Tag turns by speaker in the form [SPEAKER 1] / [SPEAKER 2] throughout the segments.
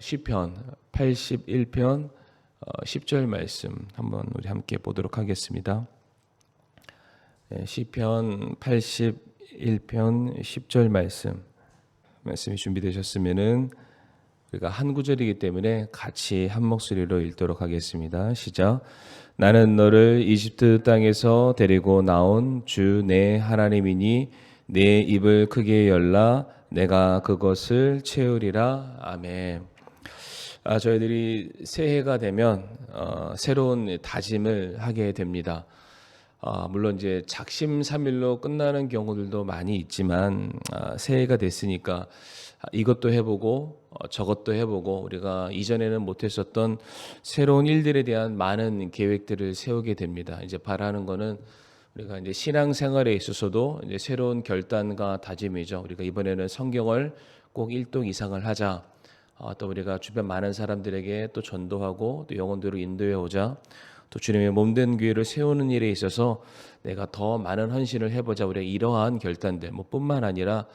[SPEAKER 1] 시편 81편 어, 10절 말씀 한번 우리 함께 보도록 하겠습니다. 예, 시편 81편 10절 말씀 말씀이 준비되셨으면은 우리가 한 구절이기 때문에 같이 한 목소리로 읽도록 하겠습니다. 시작. 나는 너를 이집트 땅에서 데리고 나온 주 내 하나님이니 내 입을 크게 열라 내가 그것을 채우리라. 아멘. 아, 저희들이 새해가 되면 어, 새로운 다짐을 하게 됩니다. 아, 물론 이제 작심삼일로 끝나는 경우들도 많이 있지만 아, 새해가 됐으니까 아, 이것도 해보고 어, 저것도 해보고 우리가 이전에는 못했었던 새로운 일들에 대한 많은 계획들을 세우게 됩니다. 이제 바라는 거는 우리가 이제 신앙생활에 있어서도 이제 새로운 결단과 다짐이죠. 우리가 이번에는 성경을 꼭 1동 이상을 하자. 아, 또 우리가 주변 많은 사람들에게 또 전도하고 또 영혼들을 인도해 오자. 또 주님의 몸된 교회를 세우는 일에 있어서 내가 더 많은 헌신을 해보자. 우리가 이러한 결단들, 뭐 뿐만 아니라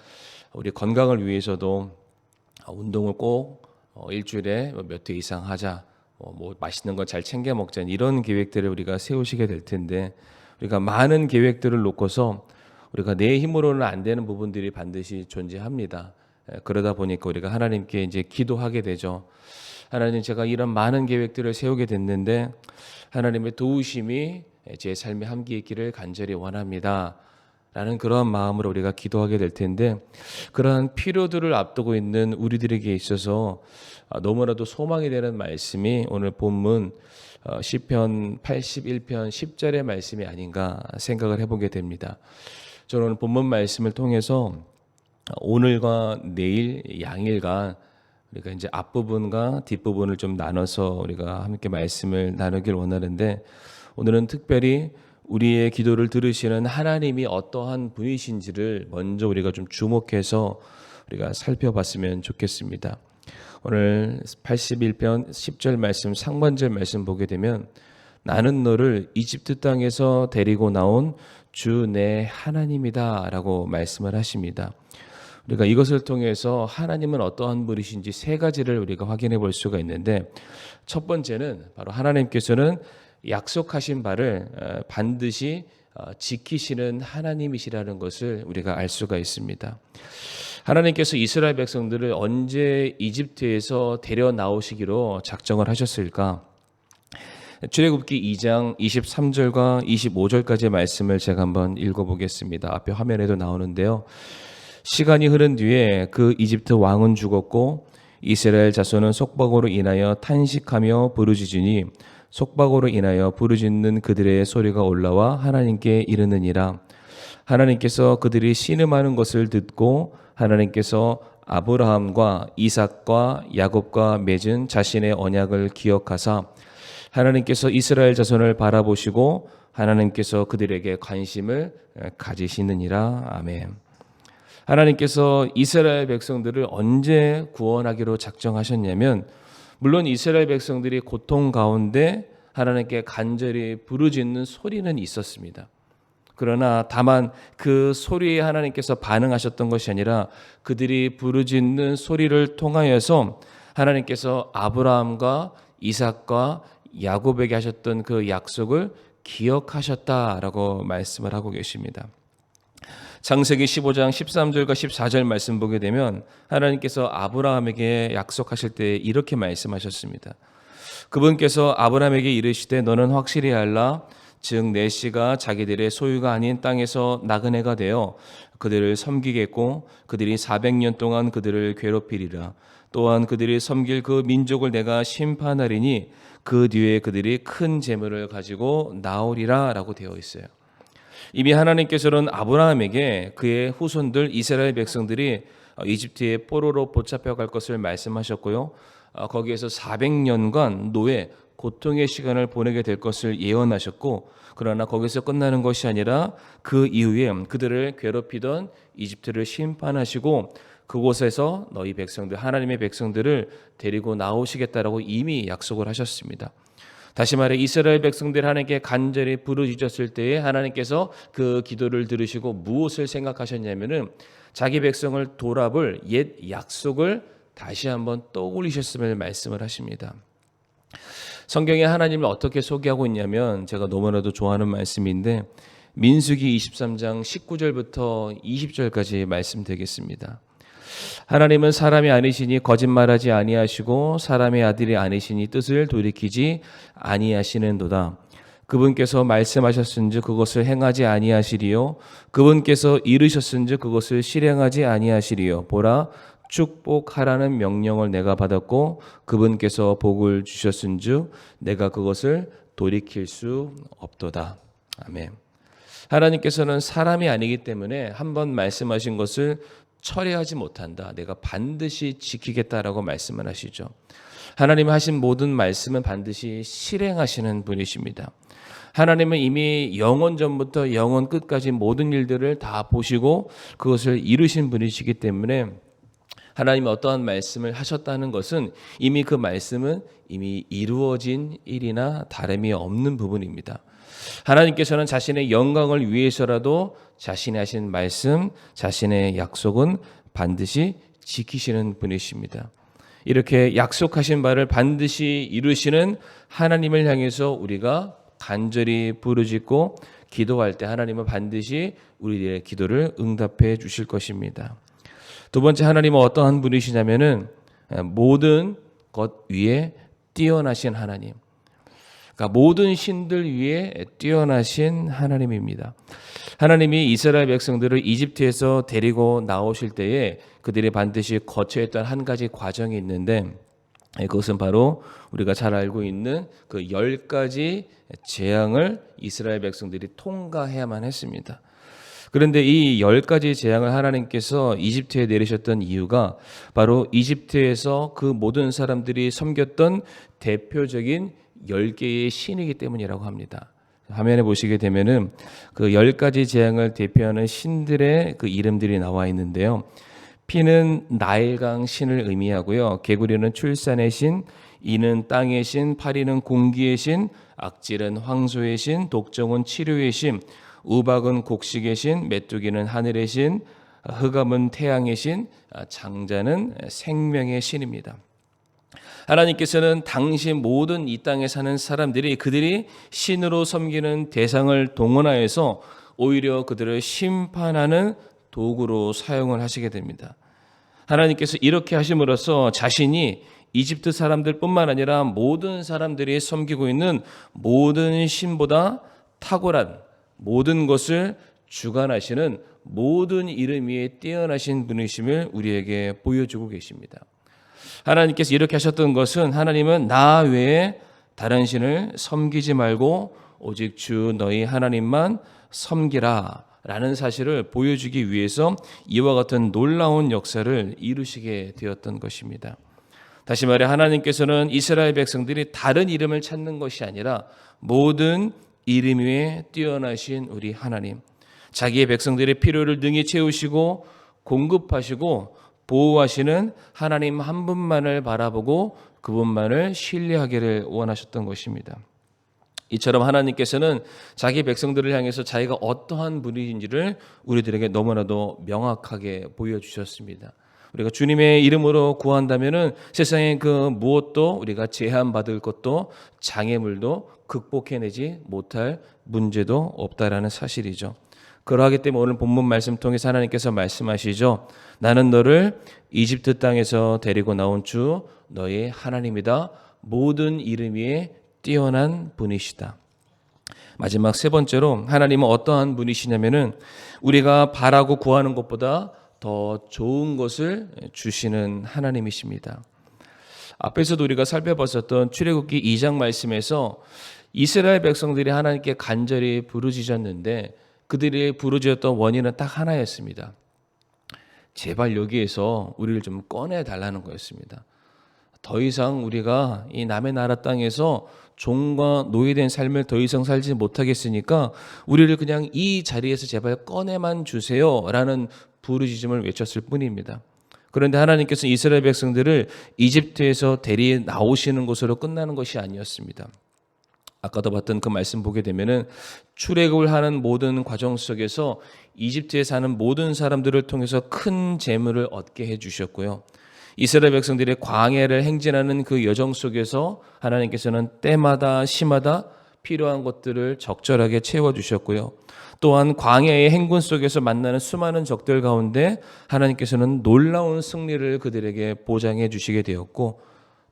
[SPEAKER 1] 우리 건강을 위해서도 운동을 꼭 어, 일주일에 몇 회 이상 하자. 어, 뭐 맛있는 거잘 챙겨 먹자. 이런 계획들을 우리가 세우시게 될 텐데 우리가 많은 계획들을 놓고서 우리가 내 힘으로는 안 되는 부분들이 반드시 존재합니다. 에, 그러다 보니까 우리가 하나님께 이제 기도하게 되죠. 하나님 제가 이런 많은 계획들을 세우게 됐는데 하나님의 도우심이 제 삶에 함께 있기를 간절히 원합니다. 라는 그러한 마음으로 우리가 기도하게 될 텐데 그러한 필요들을 앞두고 있는 우리들에게 있어서 아, 너무나도 소망이 되는 말씀이 오늘 본문 어, 시편 81편 10절의 말씀이 아닌가 생각을 해보게 됩니다. 저는 오늘 본문 말씀을 통해서 오늘과 내일 양일간 우리가 이제 앞부분과 뒷부분을 좀 나눠서 우리가 함께 말씀을 나누길 원하는데 오늘은 특별히 우리의 기도를 들으시는 하나님이 어떠한 분이신지를 먼저 우리가 좀 주목해서 우리가 살펴봤으면 좋겠습니다. 오늘 81편 10절 말씀 상반절 말씀 보게 되면 나는 너를 이집트 땅에서 데리고 나온 주 내 하나님이다라고 말씀을 하십니다. 우리가 이것을 통해서 하나님은 어떠한 분이신지 세 가지를 우리가 확인해 볼 수가 있는데 첫 번째는 바로 하나님께서는 약속하신 바를 어, 반드시 어, 지키시는 하나님이시라는 것을 우리가 알 수가 있습니다. 하나님께서 이스라엘 백성들을 언제 이집트에서 데려 나오시기로 작정을 하셨을까? 출애굽기 2장 23절과 25절까지의 말씀을 제가 한번 읽어보겠습니다. 앞에 화면에도 나오는데요. 시간이 흐른 뒤에 그 이집트 왕은 죽었고 이스라엘 자손은 속박으로 인하여 탄식하며 부르짖으니 속박으로 인하여 부르짖는 그들의 소리가 올라와 하나님께 이르느니라. 하나님께서 그들이 신음하는 것을 듣고 하나님께서 아브라함과 이삭과 야곱과 맺은 자신의 언약을 기억하사 하나님께서 이스라엘 자손을 바라보시고 하나님께서 그들에게 관심을 가지시느니라. 아멘. 하나님께서 이스라엘 백성들을 언제 구원하기로 작정하셨냐면 물론 이스라엘 백성들이 고통 가운데 하나님께 간절히 부르짖는 소리는 있었습니다. 그러나 다만 그 소리에 하나님께서 반응하셨던 것이 아니라 그들이 부르짖는 소리를 통하여서 하나님께서 아브라함과 이삭과 야곱에게 하셨던 그 약속을 기억하셨다라고 말씀을 하고 계십니다. 창세기 15장 13절과 14절 말씀 보게 되면 하나님께서 아브라함에게 약속하실 때 이렇게 말씀하셨습니다. 그분께서 아브라함에게 이르시되 너는 확실히 알라 즉 내시가 자기들의 소유가 아닌 땅에서 나그네가 되어 그들을 섬기겠고 그들이 400년 동안 그들을 괴롭히리라 또한 그들이 섬길 그 민족을 내가 심판하리니 그 뒤에 그들이 큰 재물을 가지고 나오리라라고 되어 있어요. 이미 하나님께서는 아브라함에게 그의 후손들 이스라엘 백성들이 이집트의 포로로 붙잡혀 갈 것을 말씀하셨고요. 어, 거기에서 400년간 노예 고통의 시간을 보내게 될 것을 예언하셨고 그러나 거기서 끝나는 것이 아니라 그 이후에 그들을 괴롭히던 이집트를 심판하시고 그곳에서 너희 백성들 하나님의 백성들을 데리고 나오시겠다라고 이미 약속을 하셨습니다. 다시 말해 이스라엘 백성들 하나님께 간절히 부르짖었을 때에 하나님께서 그 기도를 들으시고 무엇을 생각하셨냐면은 자기 백성을 돌아볼 옛 약속을 다시 한번 떠올리셨음을 말씀을 하십니다. 성경에 하나님을 어떻게 소개하고 있냐면 제가 너무나도 좋아하는 말씀인데 민수기 23장 19절부터 20절까지 말씀드리겠습니다. 하나님은 사람이 아니시니 거짓말하지 아니하시고 사람의 아들이 아니시니 뜻을 돌이키지 아니하시는도다. 그분께서 말씀하셨은즉 그것을 행하지 아니하시리요 그분께서 이르셨은즉 그것을 실행하지 아니하시리요 보라 축복하라는 명령을 내가 받았고 그분께서 복을 주셨은즉 내가 그것을 돌이킬 수 없도다. 아멘. 하나님께서는 사람이 아니기 때문에 한 번 말씀하신 것을 철회하지 못한다. 내가 반드시 지키겠다라고 말씀을 하시죠. 하나님 하신 모든 말씀은 반드시 실행하시는 분이십니다. 하나님은 이미 영원 전부터 영원 끝까지 모든 일들을 다 보시고 그것을 이루신 분이시기 때문에 하나님이 어떠한 말씀을 하셨다는 것은 이미 그 말씀은 이미 이루어진 일이나 다름이 없는 부분입니다. 하나님께서는 자신의 영광을 위해서라도 자신이 하신 말씀, 자신의 약속은 반드시 지키시는 분이십니다. 이렇게 약속하신 바를 반드시 이루시는 하나님을 향해서 우리가 간절히 부르짖고 기도할 때 하나님은 반드시 우리의 기도를 응답해 주실 것입니다. 두 번째 하나님은 어떠한 분이시냐면은 모든 것 위에 뛰어나신 하나님. 그러니까 모든 신들 위에 뛰어나신 하나님입니다. 하나님이 이스라엘 백성들을 이집트에서 데리고 나오실 때에 그들이 반드시 거쳐야 했던 한 가지 과정이 있는데 그것은 바로 우리가 잘 알고 있는 그 열 가지 재앙을 이스라엘 백성들이 통과해야만 했습니다. 그런데 이 열 가지 재앙을 하나님께서 이집트에 내리셨던 이유가 바로 이집트에서 그 모든 사람들이 섬겼던 대표적인 열 개의 신이기 때문이라고 합니다. 화면에 보시게 되면은 그 열 가지 재앙을 대표하는 신들의 그 이름들이 나와 있는데요. 피는 나일강 신을 의미하고요. 개구리는 출산의 신, 이는 땅의 신, 파리는 공기의 신, 악질은 황소의 신, 독종은 치료의 신, 우박은 곡식의 신, 메뚜기는 하늘의 신, 흑암은 태양의 신, 장자는 생명의 신입니다. 하나님께서는 당시 모든 이 땅에 사는 사람들이 그들이 신으로 섬기는 대상을 동원하여서 오히려 그들을 심판하는 도구로 사용을 하시게 됩니다. 하나님께서 이렇게 하심으로써 자신이 이집트 사람들뿐만 아니라 모든 사람들이 섬기고 있는 모든 신보다 탁월한 모든 것을 주관하시는 모든 이름 위에 뛰어나신 분이심을 우리에게 보여주고 계십니다. 하나님께서 이렇게 하셨던 것은 하나님은 나 외에 다른 신을 섬기지 말고 오직 주 너희 하나님만 섬기라 라는 사실을 보여주기 위해서 이와 같은 놀라운 역사를 이루시게 되었던 것입니다. 다시 말해 하나님께서는 이스라엘 백성들이 다른 이름을 찾는 것이 아니라 모든 이름 위에 뛰어나신 우리 하나님 자기의 백성들의 필요를 능히 채우시고 공급하시고 보호하시는 하나님 한 분만을 바라보고 그분만을 신뢰하기를 원하셨던 것입니다. 이처럼 하나님께서는 자기 백성들을 향해서 자기가 어떠한 분인지를 우리들에게 너무나도 명확하게 보여주셨습니다. 우리가 주님의 이름으로 구한다면은 세상의 그 무엇도 우리가 제한받을 것도 장애물도 극복해내지 못할 문제도 없다라는 사실이죠. 그러하기 때문에 오늘 본문 말씀 통해서 하나님께서 말씀하시죠. 나는 너를 이집트 땅에서 데리고 나온 주 너의 하나님이다. 모든 이름 위에 뛰어난 분이시다. 마지막 세 번째로 하나님은 어떠한 분이시냐면은 우리가 바라고 구하는 것보다 더 좋은 것을 주시는 하나님이십니다. 앞에서도 우리가 살펴봤었던 출애굽기 2장 말씀에서 이스라엘 백성들이 하나님께 간절히 부르짖었는데 그들이 부르짖었던 원인은 딱 하나였습니다. 제발 여기에서 우리를 좀 꺼내 달라는 거였습니다. 더 이상 우리가 이 남의 나라 땅에서 종과 노예된 삶을 더 이상 살지 못하겠으니까 우리를 그냥 이 자리에서 제발 꺼내만 주세요라는 부르짖음을 외쳤을 뿐입니다. 그런데 하나님께서 이스라엘 백성들을 이집트에서 데리 나오시는 것으로 끝나는 것이 아니었습니다. 아까도 봤던 그 말씀 보게 되면은 출애굽을 하는 모든 과정 속에서 이집트에 사는 모든 사람들을 통해서 큰 재물을 얻게 해 주셨고요. 이스라엘 백성들이 광야를 행진하는 그 여정 속에서 하나님께서는 때마다 시마다 필요한 것들을 적절하게 채워 주셨고요. 또한 광야의 행군 속에서 만나는 수많은 적들 가운데 하나님께서는 놀라운 승리를 그들에게 보장해 주시게 되었고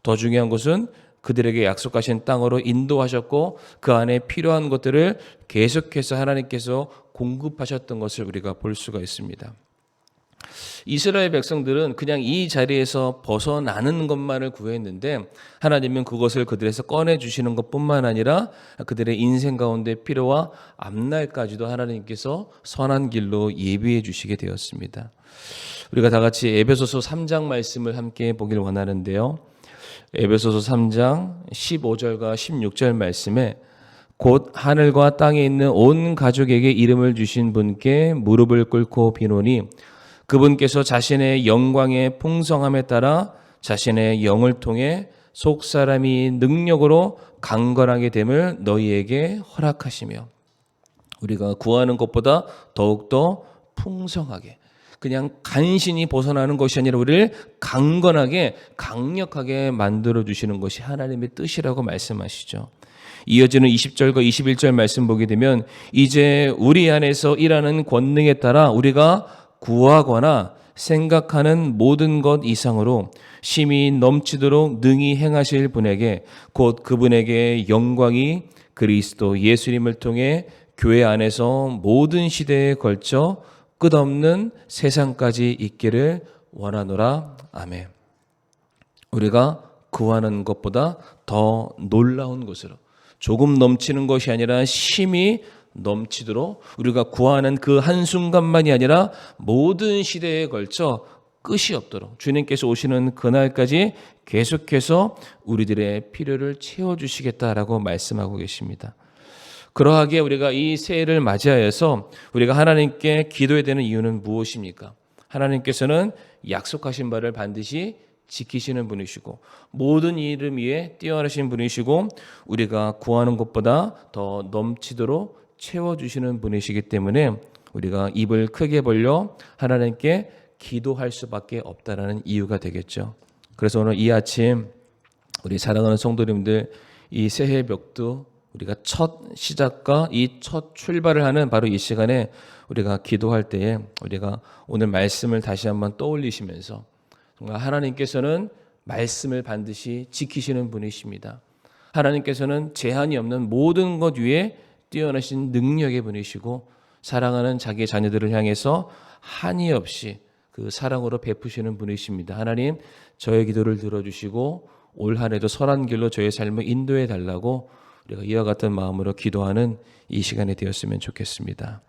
[SPEAKER 1] 더 중요한 것은 그들에게 약속하신 땅으로 인도하셨고 그 안에 필요한 것들을 계속해서 하나님께서 공급하셨던 것을 우리가 볼 수가 있습니다. 이스라엘 백성들은 그냥 이 자리에서 벗어나는 것만을 구했는데 하나님은 그것을 그들에서 꺼내 주시는 것뿐만 아니라 그들의 인생 가운데 필요와 앞날까지도 하나님께서 선한 길로 예비해 주시게 되었습니다. 우리가 다 같이 에베소서 3장 말씀을 함께 보길 원하는데요. 에베소서 3장 15절과 16절 말씀에 곧 하늘과 땅에 있는 온 가족에게 이름을 주신 분께 무릎을 꿇고 비노니 그분께서 자신의 영광의 풍성함에 따라 자신의 영을 통해 속 사람이 능력으로 강건하게 됨을 너희에게 허락하시며 우리가 구하는 것보다 더욱더 풍성하게 그냥 간신히 벗어나는 것이 아니라 우리를 강건하게 강력하게 만들어 주시는 것이 하나님의 뜻이라고 말씀하시죠. 이어지는 20절과 21절 말씀 보게 되면 이제 우리 안에서 일하는 권능에 따라 우리가 구하거나 생각하는 모든 것 이상으로 심히 넘치도록 능히 행하실 분에게 곧 그분에게 영광이 그리스도 예수님을 통해 교회 안에서 모든 시대에 걸쳐 끝없는 세상까지 있기를 원하노라. 아멘. 우리가 구하는 것보다 더 놀라운 것으로 조금 넘치는 것이 아니라 심히 넘치도록 우리가 구하는 그 한순간만이 아니라 모든 시대에 걸쳐 끝이 없도록 주님께서 오시는 그날까지 계속해서 우리들의 필요를 채워주시겠다라고 말씀하고 계십니다. 그러하기에 우리가 이 새해를 맞이하여서 우리가 하나님께 기도해야 되는 이유는 무엇입니까? 하나님께서는 약속하신 바를 반드시 지키시는 분이시고 모든 이름 위에 뛰어나신 분이시고 우리가 구하는 것보다 더 넘치도록 채워주시는 분이시기 때문에 우리가 입을 크게 벌려 하나님께 기도할 수밖에 없다라는 이유가 되겠죠. 그래서 오늘 이 아침 우리 사랑하는 성도님들 이 새해 벽도 우리가 첫 시작과 이 첫 출발을 하는 바로 이 시간에 우리가 기도할 때에 우리가 오늘 말씀을 다시 한번 떠올리시면서 정말 하나님께서는 말씀을 반드시 지키시는 분이십니다. 하나님께서는 제한이 없는 모든 것 위에 뛰어나신 능력의 분이시고 사랑하는 자기 자녀들을 향해서 한이 없이 그 사랑으로 베푸시는 분이십니다. 하나님 저의 기도를 들어주시고 올 한해도 선한 길로 저의 삶을 인도해 달라고 우리가 이와 같은 마음으로 기도하는 이 시간이 되었으면 좋겠습니다.